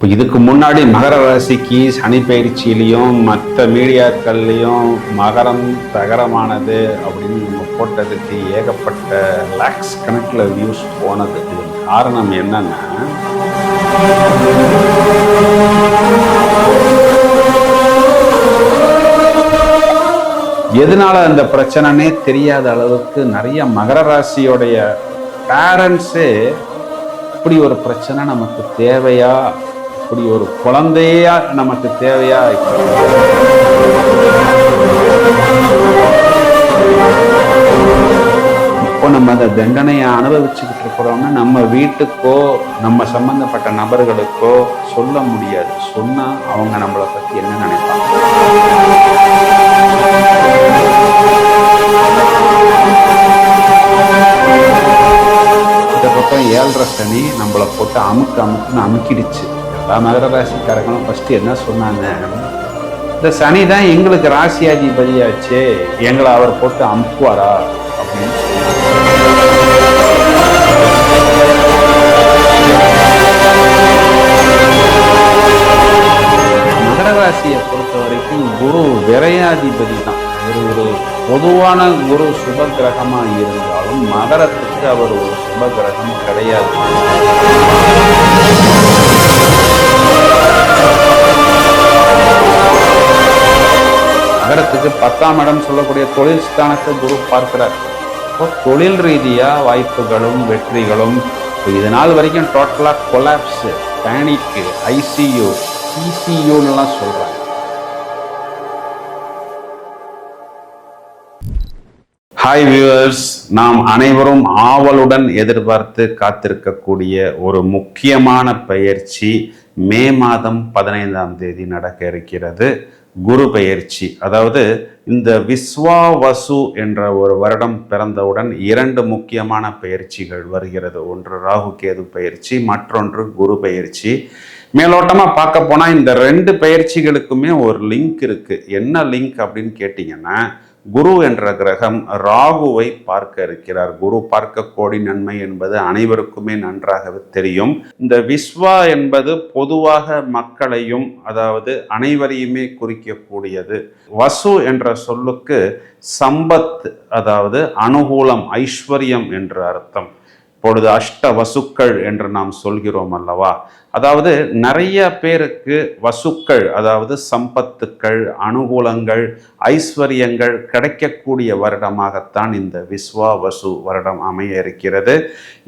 இப்போ இதுக்கு முன்னாடி மகர ராசிக்கு சனி பயிற்சியிலையும் மற்ற மீடியாக்கள்லையும் மகரம் தகரமானது அப்படின்னு நம்ம போட்டதுக்கு ஏகப்பட்ட லேக்ஸ் கணக்கில் வியூஸ் போனது. காரணம் என்னன்னா எதனால அந்த பிரச்சனைனே தெரியாத அளவுக்கு நிறைய மகர ராசியோடைய பேரண்ட்ஸே இப்படி ஒரு பிரச்சனை நமக்கு தேவையா? அப்படி ஒரு குழந்தையா நமக்கு தேவையா இப்போ? நம்ம அந்த தண்டனையை அனுபவிச்சுக்கிட்டு இருக்கிறோம்னா நம்ம வீட்டுக்கோ நம்ம சம்பந்தப்பட்ட நபர்களுக்கோ சொல்ல முடியாது. சொன்னா அவங்க நம்மளை பத்தி என்ன நினைப்பாங்க? இந்த பக்கம் ஏழரை சனி நம்மளை போட்டு அமுக்கு அமுக்குன்னு அமுக்கிடுச்சு. மகர ராசிக்காரங்களும் ஃபஸ்ட்டு என்ன சொன்னாங்க? இந்த சனி தான் எங்களுக்கு ராசியாதிபதியாச்சு எங்களை அவர் போட்டு அமுக்குவாரா? அப்படின்னு சொன்னாங்க. மகர ராசியை பொறுத்த வரைக்கும் குரு விரையாதிபதி தான். ஒரு ஒரு பொதுவான குரு சுப கிரகமாக இருந்தாலும் மகரத்துக்கு அவர் ஒரு சுப கிரகம் கிடையாது. நகரத்துக்கு பத்தாம் இடம் சொல்லக்கூடிய தொழில் ஸ்தானத்தை குரு பார்க்கிறார். இப்போ தொழில் ரீதியாக வாய்ப்புகளும் வெற்றிகளும் இப்போ இது நாள் வரைக்கும் டோட்டலாக கொலாப்ஸு பேனிக்கு ஐசியூ சிசியூன்னுலாம் சொல்கிறாங்க ஹாய் வியூவர்ஸ் நாம் அனைவரும் ஆவலுடன் எதிர்பார்த்து காத்திருக்கக்கூடிய ஒரு முக்கியமான பயிற்சி மே மாதம் பதினைந்தாம் தேதி நடக்க இருக்கிறது குரு பெயர்ச்சி. அதாவது இந்த விஸ்வாவசு என்ற ஒரு வருடம் பிறந்தவுடன் இரண்டு முக்கியமான பயிற்சிகள் வருகிறது. ஒன்று ராகு கேது பயிற்சி மற்றொன்று குரு பயிற்சி மேலோட்டமாக பார்க்க போனால் இந்த ரெண்டு பயிற்சிகளுக்குமே ஒரு லிங்க் இருக்குது என்ன லிங்க் அப்படின்னு கேட்டிங்கன்னா குரு என்ற கிரகம் ராகுவை பார்க்க இருக்கிறார். குரு பார்க்க கோடி நன்மை என்பது அனைவருக்குமே நன்றாகவே தெரியும். இந்த விஸ்வா என்பது பொதுவாக மக்களையும் அதாவது அனைவரையுமே குறிக்கக்கூடியது. வசு என்ற சொல்லுக்கு சம்பத் அதாவது அனுகூலம் ஐஸ்வர்யம் என்று அர்த்தம். இப்பொழுது அஷ்ட வசுக்கள் என்று நாம் சொல்கிறோம் அல்லவா? அதாவது நிறைய பேருக்கு வசுக்கள் அதாவது சம்பத்துக்கள் அனுகூலங்கள் ஐஸ்வர்யங்கள் கிடைக்கக்கூடிய வருடமாகத்தான் இந்த விஸ்வா வசு வருடம் அமைய இருக்கிறது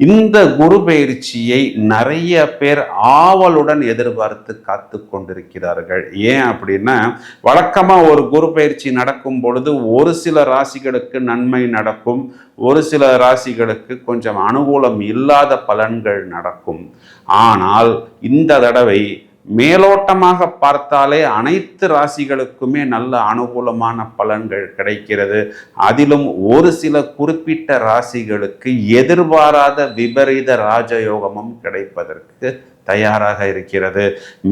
இந்த குரு பயிற்சியை நிறைய பேர் ஆவலுடன் எதிர்பார்த்து காத்து கொண்டிருக்கிறார்கள். ஏன் அப்படின்னா வழக்கமாக ஒரு குரு பயிற்சி நடக்கும் பொழுது ஒரு சில ராசிகளுக்கு நன்மை நடக்கும் ஒரு சில ராசிகளுக்கு கொஞ்சம் அனுகூலம் இல்லாத பலன்கள் நடக்கும். ஆனால் இந்த தடவை மேலோட்டமாக பார்த்தாலே அனைத்து ராசிகளுக்குமே நல்ல அனுகூலமான பலன்கள் கிடைக்கிறது. அதிலும் ஒரு சில குறிப்பிட்ட ராசிகளுக்கு எதிர்பாராத விபரீத ராஜயோகமும் கிடைப்பதற்கு தயாராக இருக்கிறது.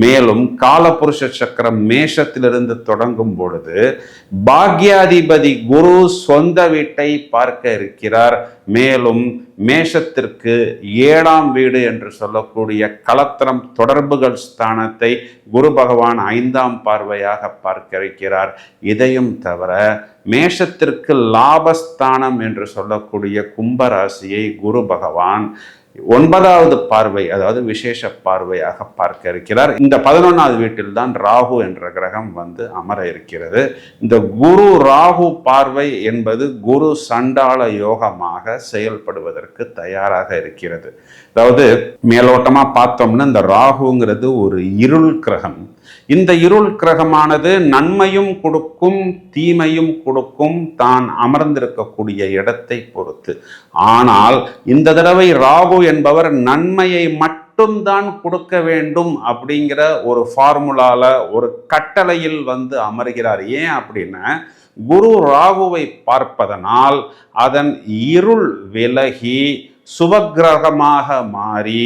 மேலும் காலபுருஷ சக்கரம் மேஷத்திலிருந்து தொடங்கும் பொழுது பாக்யாதிபதி குரு சொந்த வீட்டை பார்க்க இருக்கிறார். மேலும் மேஷத்திற்கு ஏழாம் வீடு என்று சொல்லக்கூடிய கலத்திரம் தொடர்புகள் ஸ்தானத்தை குரு பகவான் ஐந்தாம் பார்வையாக பார்க்க இருக்கிறார். இதையும் தவிர மேஷத்திற்கு லாபஸ்தானம் என்று சொல்லக்கூடிய கும்பராசியை குரு பகவான் ஒன்பதாவது பார்வை அதாவது விசேஷ பார்வையாக பார்க்க இருக்கிறார். இந்த பதினொன்றாவது வீட்டில் தான் ராகு என்ற கிரகம் வந்து அமர இருக்கிறது. இந்த குரு ராகு பார்வை என்பது குரு சண்டாள யோகமாக செயல்படுவதற்கு தயாராக இருக்கிறது. அதாவது மேலோட்டமாக பார்த்தோம்னா இந்த ராகுங்கிறது ஒரு இருள் கிரகம். இந்த இருள் கிரகமானது நன்மையும் கொடுக்கும் தீமையும் கொடுக்கும் தான் அமர்ந்திருக்கக்கூடிய இடத்தை பொறுத்து. ஆனால் இந்த தடவை ராகு என்பவர் நன்மையை மட்டும்தான் கொடுக்க வேண்டும் அப்படிங்கிற ஒரு ஃபார்முலால ஒரு கட்டளையில் வந்து அமர்கிறார். ஏன் அப்படின்னா குரு ராகுவை பார்ப்பதனால் அதன் இருள் விலகி சுபகிரகமாக மாறி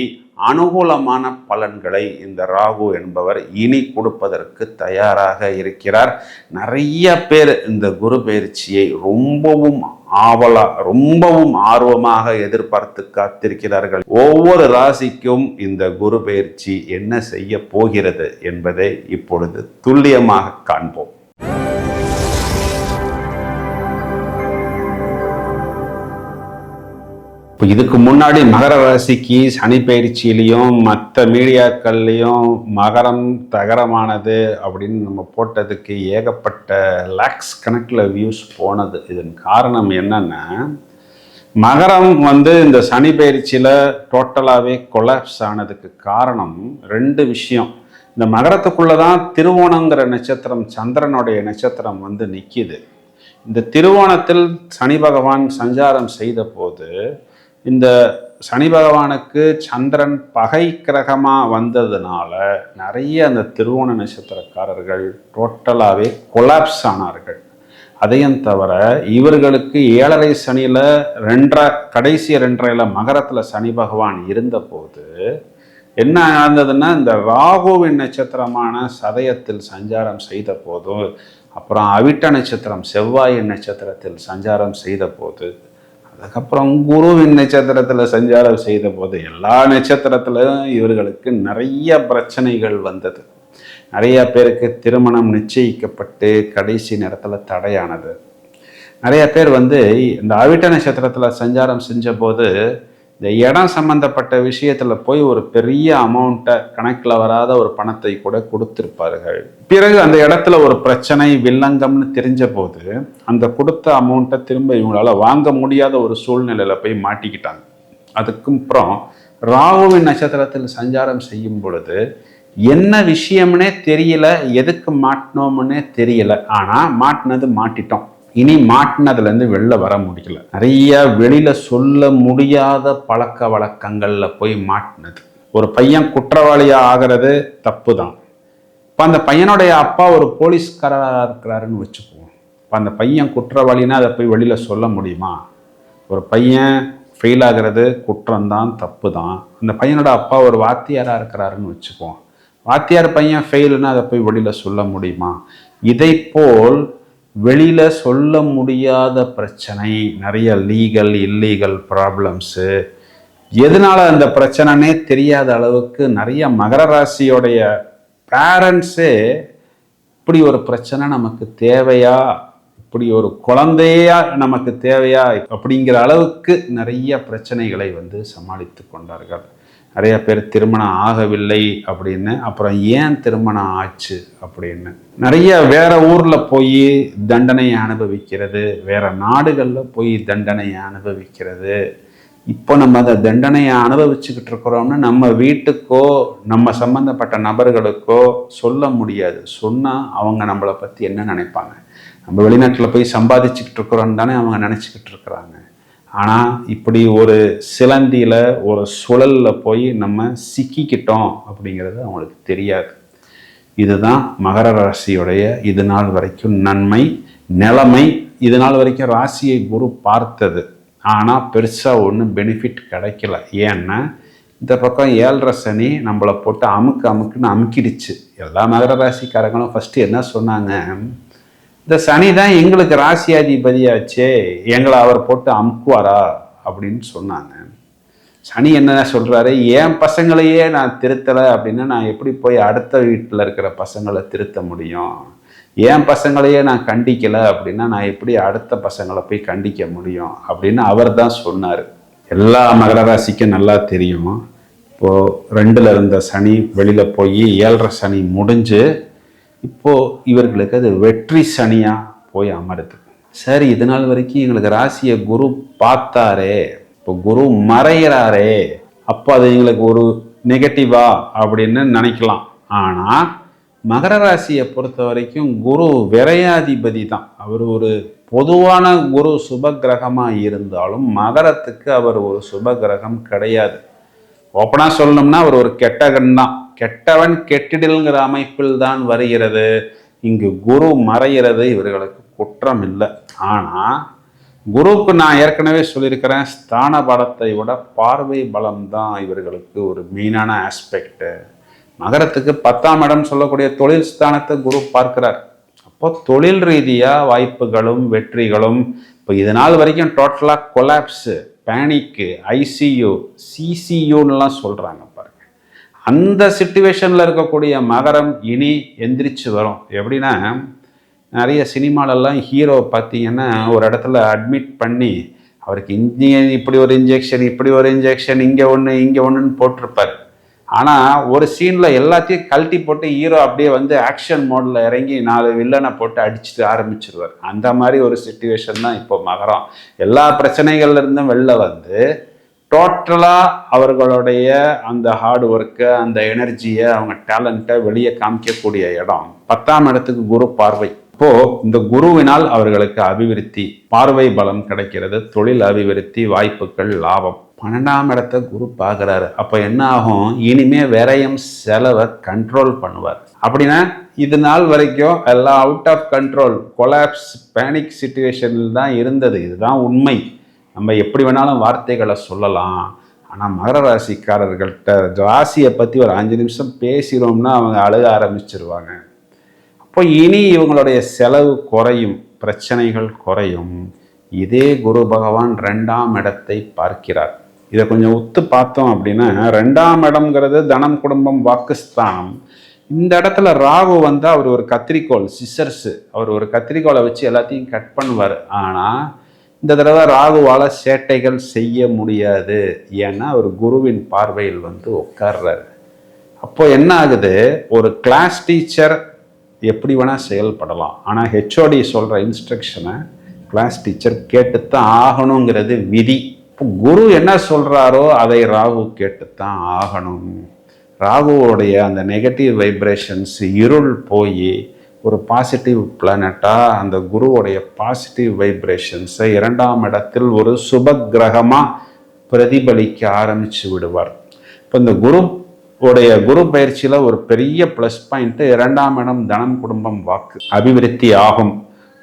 அனுகூலமான பலன்களை இந்த ராகு என்பவர் இனி கொடுப்பதற்கு தயாராக இருக்கிறார். நிறைய பேர் இந்த குரு பயிற்சியை ரொம்பவும் ஆவலா ரொம்பவும் ஆர்வமாக எதிர்பார்த்து காத்திருக்கிறார்கள். ஒவ்வொரு ராசிக்கும் இந்த குரு பயிற்சி என்ன செய்ய போகிறது என்பதை இப்பொழுது துல்லியமாக காண்போம். இப்போ இதுக்கு முன்னாடி மகர ராசிக்கு சனி பயிற்சியிலையும் மற்ற மீடியாக்கள்லையும் மகரம் தகரமானது அப்படின்னு நம்ம போட்டதுக்கு ஏகப்பட்ட லேக்ஸ் கணக்கில் வியூஸ் போனது. இதன் காரணம் என்னன்னா மகரம் வந்து இந்த சனி பயிற்சியில் டோட்டலாகவே கொலாப்ஸ் ஆனதுக்கு காரணம் ரெண்டு விஷயம். இந்த மகரத்துக்குள்ளே தான் திருவோணங்கிற நட்சத்திரம் சந்திரனுடைய நட்சத்திரம் வந்து நிற்கிது இந்த திருவோணத்தில் சனி பகவான் சஞ்சாரம் செய்த போது இந்த சனி பகவானுக்கு சந்திரன் பகை கிரகமாக வந்ததுனால நிறைய அந்த திருவோண நட்சத்திரக்காரர்கள் டோட்டலாகவே கொலாப்ஸ் ஆனார்கள். அதையும் தவிர இவர்களுக்கு ஏழரை சனியில் ரெண்டரை கடைசி ரெண்டரையில் மகரத்தில் சனி பகவான் இருந்தபோது என்ன நடந்ததுன்னா இந்த ராகுவின் நட்சத்திரமான சதயத்தில் சஞ்சாரம் செய்த போதும் அப்புறம் அவிட்ட நட்சத்திரம் செவ்வாயின் நட்சத்திரத்தில் சஞ்சாரம் செய்த போது அதுக்கப்புறம் குருவின் நட்சத்திரத்தில் சஞ்சாரம் செய்த போது எல்லா நட்சத்திரத்திலும் இவர்களுக்கு நிறைய பிரச்சனைகள் வந்தது. நிறைய பேருக்கு திருமணம் நிச்சயிக்கப்பட்டு கடைசி நேரத்தில் தடையானது. நிறைய பேர் வந்து இந்த அவிட்ட நட்சத்திரத்தில் சஞ்சாரம் செஞ்ச போது இந்த இடம் சம்பந்தப்பட்ட விஷயத்தில் போய் ஒரு பெரிய அமௌண்ட்டை கணக்கில் வராத ஒரு பணத்தை கூட கொடுத்திருப்பார்கள். பிறகு அந்த இடத்துல ஒரு பிரச்சனை வில்லங்கம்னு தெரிஞ்ச போது அந்த கொடுத்த அமௌண்ட்டை திரும்ப இவங்களால வாங்க முடியாத ஒரு சூழ்நிலையில் போய் மாட்டிக்கிட்டாங்க. அதுக்கும் அப்புறம் ராகுவின் நட்சத்திரத்தில் சஞ்சாரம் செய்யும் பொழுது என்ன விஷயம்னே தெரியல எதுக்கு மாட்டினோம்னே தெரியல. ஆனால் மாட்டினது மாட்டிட்டோம். இனி மாட்டினதுலேருந்து வெளில வர முடியல. நிறைய வெளியில் சொல்ல முடியாத பழக்க வழக்கங்களில் போய் மாட்டினது. ஒரு பையன் குற்றவாளியாக ஆகிறது தப்பு தான் இப்போ அந்த பையனுடைய அப்பா ஒரு போலீஸ்காரராக இருக்கிறாருன்னு வச்சுக்குவோம். இப்போ அந்த பையன் குற்றவாளினா அதை போய் வெளியில் சொல்ல முடியுமா? ஒரு பையன் ஃபெயில் ஆகிறது குற்றம்தான் தப்பு தான் அந்த பையனோட அப்பா ஒரு வாத்தியாராக இருக்கிறாருன்னு வச்சுக்குவோம். வாத்தியார் பையன் ஃபெயிலுன்னா அதை போய் வெளியில் சொல்ல முடியுமா? இதை போல் வெளியில் சொல்ல முடியாத பிரச்சனை நிறைய லீகல் இல்லீகல் ப்ராப்ளம்ஸு எதனால அந்த பிரச்சனைனே தெரியாத அளவுக்கு நிறைய மகர ராசியோடைய பேரண்ட்ஸே இப்படி ஒரு பிரச்சனை நமக்கு தேவையா? இப்படி ஒரு குழந்தையா நமக்கு தேவையா? அப்படிங்கிற அளவுக்கு நிறைய பிரச்சனைகளை வந்து சமாளித்து கொண்டார்கள். நிறைய பேர் திருமணம் ஆகவில்லை அப்படின்னு அப்புறம் ஏன் திருமணம் ஆச்சு அப்படின்னு. நிறைய வேற ஊர்ல போய் தண்டனையை அனுபவிக்கிறது வேற நாடுகளில் போய் தண்டனையை அனுபவிக்கிறது. இப்போ நம்ம அந்த தண்டனையை அனுபவிச்சுக்கிட்டு இருக்கிறோம்னு நம்ம வீட்டுக்கோ நம்ம சம்பந்தப்பட்ட நபர்களுக்கோ சொல்ல முடியாது. சொன்னால் அவங்க நம்மளை பற்றி என்ன நினைப்பாங்க? நம்ம வெளிநாட்டில் போய் சம்பாதிச்சுக்கிட்டு இருக்கிறோன்னு தானே அவங்க நினச்சிக்கிட்டு இருக்கிறாங்க. ஆனால் இப்படி ஒரு சிலந்தியில் ஒரு சுழலில் போய் நம்ம சிக்கிக்கிட்டோம் அப்படிங்கிறது அவங்களுக்கு தெரியாது. இதுதான் மகர ராசியுடைய இது நாள் வரைக்கும் நன்மை நிலைமை. இது நாள் வரைக்கும் ராசியை குரு பார்த்தது. ஆனால் பெருசாக ஒன்றும் பெனிஃபிட் கிடைக்கல. ஏன்னா இந்த பக்கம் ஏழரை சனி நம்மளை போட்டு அமுக்கு அமுக்குன்னு அமுக்கிடுச்சு. எல்லா மகர ராசிக்காரங்களும் ஃபஸ்ட்டு என்ன சொன்னாங்க? இந்த சனி தான் எங்களுக்கு ராசியாதிபதியாச்சே எங்களை அவர் போட்டு அமுக்குவாரா அப்படின்னு சொன்னாங்க. சனி என்ன சொல்றாரு என் பசங்களையே நான் திருத்தலை அப்படின்னா நான் எப்படி போய் அடுத்த வீட்டில் இருக்கிற பசங்களை திருத்த முடியும்? என் பசங்களையே நான் கண்டிக்கலை அப்படின்னா நான் எப்படி அடுத்த பசங்களை போய் கண்டிக்க முடியும்? அப்படின்னு அவர் தான் சொன்னார். எல்லா மகர ராசிக்கும் நல்லா தெரியும். இப்போது ரெண்டில் இருந்த சனி வெளியில் போய் ஏழரை சனி முடிஞ்சு இப்போது இவர்களுக்கு அது வெற்றி சனியாக போய் அமருது. சரி இது நாள் வரைக்கும் எங்களுக்கு ராசியை குரு பார்த்தாரே இப்போ குரு மறைகிறாரே அப்போ அது எங்களுக்கு ஒரு நெகட்டிவா அப்படின்னு நினைக்கலாம். ஆனால் மகர ராசியை பொறுத்த வரைக்கும் குரு விரையாதிபதி தான். அவர் ஒரு பொதுவான குரு சுப கிரகமாக இருந்தாலும் மகரத்துக்கு அவர் ஒரு சுப கிரகம் கிடையாது. ஓப்பனாக சொல்லணும்னா அவர் ஒரு கெட்டகன் தான். கெட்டவன் கெட்டிடல்ங்கிற அமைப்பில் தான் வருகிறது. இங்கு குரு மறைகிறது இவர்களுக்கு குற்றம் இல்லை ஆனால் குருவுக்கு நான் ஏற்கனவே சொல்லியிருக்கிறேன் ஸ்தான பலத்தை விட பார்வை பலம் தான் இவர்களுக்கு ஒரு மெயினான ஆஸ்பெக்ட் நகரத்துக்கு பத்தாம் இடம் சொல்லக்கூடிய தொழில் ஸ்தானத்தை குரு பார்க்கிறார். அப்போ தொழில் ரீதியாக வாய்ப்புகளும் வெற்றிகளும் இப்போ இது நாள் வரைக்கும் டோட்டலாக கொலாப்ஸு பேனிக்கு ஐசியூ சிசியூன்னுலாம் சொல்கிறாங்க அந்த சுச்சுவேஷனில் இருக்கக்கூடிய மகரம் இனி எந்திரிச்சு வரும். எப்படின்னா நிறைய சினிமாலெல்லாம் ஹீரோ பார்த்தீங்கன்னா ஒரு இடத்துல அட்மிட் பண்ணி அவருக்கு இங்கே இப்படி ஒரு இன்ஜெக்ஷன் இப்படி ஒரு இன்ஜெக்ஷன் இங்கே ஒன்று இங்கே ஒன்றுன்னு போட்டிருப்பார். ஆனால் ஒரு சீனில் எல்லாத்தையும் கழட்டி போட்டு ஹீரோ அப்படியே வந்து ஆக்ஷன் மோடில் இறங்கி நாலு வில்லனை போட்டு அடிச்சுட்டு ஆரம்பிச்சிருவார். அந்த மாதிரி ஒரு சுச்சுவேஷன் தான் இப்போ மகரம். எல்லா பிரச்சனைகள்லேருந்தும் வெளில வந்து டோட்டலாக அவர்களுடைய அந்த ஹார்ட் ஒர்க்கை அந்த எனர்ஜியை அவங்க டேலண்ட்டை வெளியே காமிக்கக்கூடிய இடம். பத்தாம் இடத்துக்கு குரு பார்வை. இப்போ இந்த குருவினால் அவர்களுக்கு அபிவிருத்தி பார்வை பலம் கிடைக்கிறது தொழில் அபிவிருத்தி வாய்ப்புகள் லாபம். பன்னெண்டாம் இடத்த குரு பார்க்குறாரு. அப்போ என்ன ஆகும்? இனிமே விரயம் செலவை கண்ட்ரோல் பண்ணுவார். அப்படின்னா இது நாள் வரைக்கும் எல்லாம் out of control collapse panic சுச்சுவேஷனில் தான் இருந்தது. இதுதான் உண்மை. நம்ம எப்படி வேணாலும் வார்த்தைகளை சொல்லலாம். ஆனால் மகர ராசிக்காரர்கள்ட்ட ராசியை பற்றி ஒரு அஞ்சு நிமிஷம் பேசினோம்னா அவங்க அழுக ஆரம்பிச்சிருவாங்க. அப்போ இனி இவங்களுடைய செலவு குறையும் பிரச்சனைகள் குறையும். இதே குரு பகவான் ரெண்டாம் இடத்தை பார்க்கிறார். இதை கொஞ்சம் ஒத்து பார்த்தோம் அப்படின்னா ரெண்டாம் இடம்ங்கிறது தனம் குடும்பம் வாக்குஸ்தானம். இந்த இடத்துல ராகு வந்து அவர் ஒரு கத்திரிக்கோள் சிசர்ஸு அவர் ஒரு கத்திரிக்கோளை வச்சு எல்லாத்தையும் கட் பண்ணுவார். ஆனால் இந்த தடவை ராகுவால் சேட்டைகள் செய்ய முடியாது. ஏன்னா அவர் குருவின் பார்வையில் வந்து உட்கார்றாரு. அப்போ என்ன ஆகுது? ஒரு கிளாஸ் டீச்சர் எப்படி வேணால் செயல்படலாம். ஆனால் ஹெச்ஓடி சொல்கிற இன்ஸ்ட்ரக்ஷனை கிளாஸ் டீச்சர் கேட்டுத்தான் ஆகணுங்கிறது விதி. இப்போ குரு என்ன சொல்கிறாரோ அதை ராகு கேட்டுத்தான் ஆகணும். ராகுவோடைய அந்த நெகட்டிவ் வைப்ரேஷன்ஸ் இருள் போய் ஒரு பாசிட்டிவ் பிளானட்டாக அந்த குருவோடைய பாசிட்டிவ் வைப்ரேஷன்ஸை இரண்டாம் இடத்தில் ஒரு சுப கிரகமாக பிரதிபலிக்க ஆரம்பித்து விடுவார். இப்போ இந்த குரு உடைய குரு பயிற்சியில் ஒரு பெரிய ப்ளஸ் பாயிண்ட்டு இரண்டாம் இடம் தனம் குடும்பம் வாக்கு அபிவிருத்தி ஆகும்.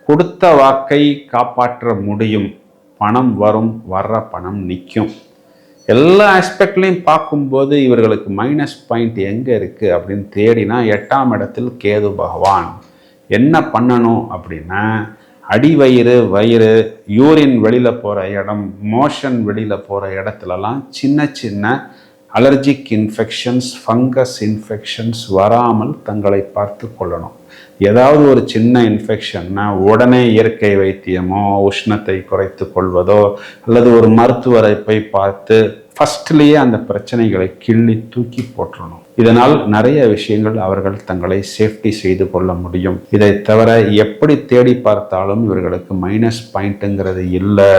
கொடுத்த வாக்கை காப்பாற்ற முடியும். பணம் வரும் வர்ற பணம் நிற்கும் எல்லா ஆஸ்பெக்ட்லையும் பார்க்கும்போது இவர்களுக்கு மைனஸ் பாயிண்ட் எங்கே இருக்குது அப்படின்னு தேடினா எட்டாம் இடத்தில் கேது பகவான். என்ன பண்ணணும் அப்படின்னா அடி வயிறு வயிறு யூரின் வெளியில் போகிற இடம் மோஷன் வெளியில் போகிற இடத்துலலாம் சின்ன சின்ன அலர்ஜிக் இன்ஃபெக்ஷன்ஸ் ஃபங்கஸ் இன்ஃபெக்ஷன்ஸ் வராமல் தங்களை பார்த்து கொள்ளணும். ஏதாவது ஒரு சின்ன இன்ஃபெக்ஷன்னா உடனே இயற்கை வைத்தியமோ உஷ்ணத்தை குறைத்து கொள்வதோ அல்லது ஒரு மருத்துவரை போய் பார்த்து ஃபஸ்ட்லேயே அந்த பிரச்சனைகளை கிள்ளி தூக்கி போட்டுறணும். இதனால் நிறைய விஷயங்கள் அவர்கள் தங்களை சேஃப்டி செய்து கொள்ள முடியும். இதை தவிர எப்படி தேடி பார்த்தாலும் இவர்களுக்கு மைனஸ் பாயிண்ட்டுங்கிறது இல்லை.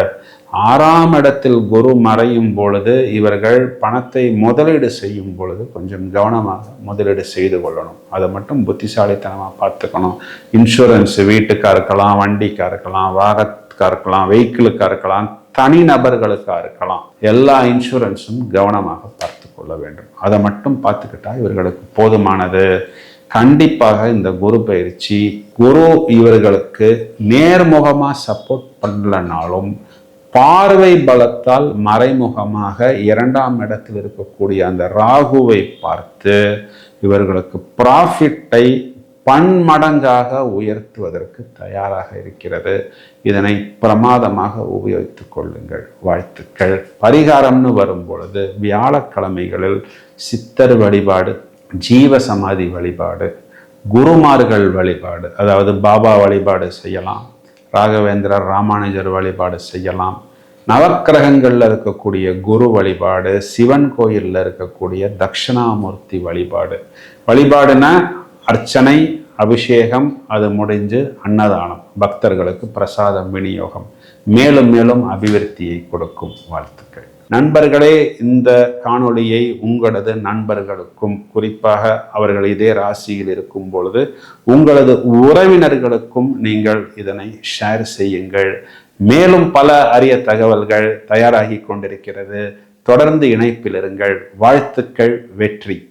ஆறாம் இடத்தில் குரு மறையும் பொழுது இவர்கள் பணத்தை முதலீடு செய்யும் பொழுது கொஞ்சம் கவனமாக முதலீடு செய்து கொள்ளணும். அதை மட்டும் புத்திசாலித்தனமாக பார்த்துக்கணும். இன்சூரன்ஸ் வீட்டுக்காக இருக்கலாம் வண்டிக்காக இருக்கலாம் வாகத்துக்காக இருக்கலாம் வெஹிக்கிளுக்காக இருக்கலாம் தனிநபர்களுக்காக இருக்கலாம். எல்லா இன்சூரன்ஸும் கவனமாக பார்க்கணும். கொள்ள வேண்டும். அதை மட்டும் பார்த்துக்கிட்டா இவர்களுக்கு போதுமானது. கண்டிப்பாக இந்த குரு பயிற்சி குரு இவர்களுக்கு நேர்முகமாக சப்போர்ட் பண்ணலனாலும் பார்வை பலத்தால் மறைமுகமாக இரண்டாம் இடத்தில் இருக்கக்கூடிய அந்த ராகுவை பார்த்து இவர்களுக்கு ப்ராஃபிட்டை பன்மடங்காக உயர்த்துவதற்கு தயாராக இருக்கிறது. இதனை பிரமாதமாக உபயோகித்துக் கொள்ளுங்கள். வாழ்த்துக்கள். பரிகாரம்னு வரும் பொழுது வியாழக்கிழமைகளில் சித்தர் வழிபாடு ஜீவ சமாதி வழிபாடு குருமார்கள் வழிபாடு அதாவது பாபா வழிபாடு செய்யலாம் ராகவேந்திரர் ராமானுஜர் வழிபாடு செய்யலாம். நவக்கிரகங்களில் இருக்கக்கூடிய குரு வழிபாடு சிவன் கோயிலில் இருக்கக்கூடிய தட்சிணாமூர்த்தி வழிபாடு. வழிபாடுனா அர்ச்சனை அபிஷேகம் அது முடிஞ்சு அன்னதானம். பக்தர்களுக்கு பிரசாதம் விநியோகம். மேலும் மேலும் அபிவிருத்தியை கொடுக்கும் வாழ்த்துக்கள். நண்பர்களே இந்த காணொளியை உங்களது நண்பர்களுக்கும் குறிப்பாக அவர்கள் இதே ராசியில் இருக்கும் பொழுது உங்களது உறவினர்களுக்கும் நீங்கள் இதனை ஷேர் செய்யுங்கள். மேலும் பல அரிய தகவல்கள் தயாராகி கொண்டிருக்கிறது. தொடர்ந்து இணைப்பில் இருங்கள். வாழ்த்துக்கள் வெற்றி.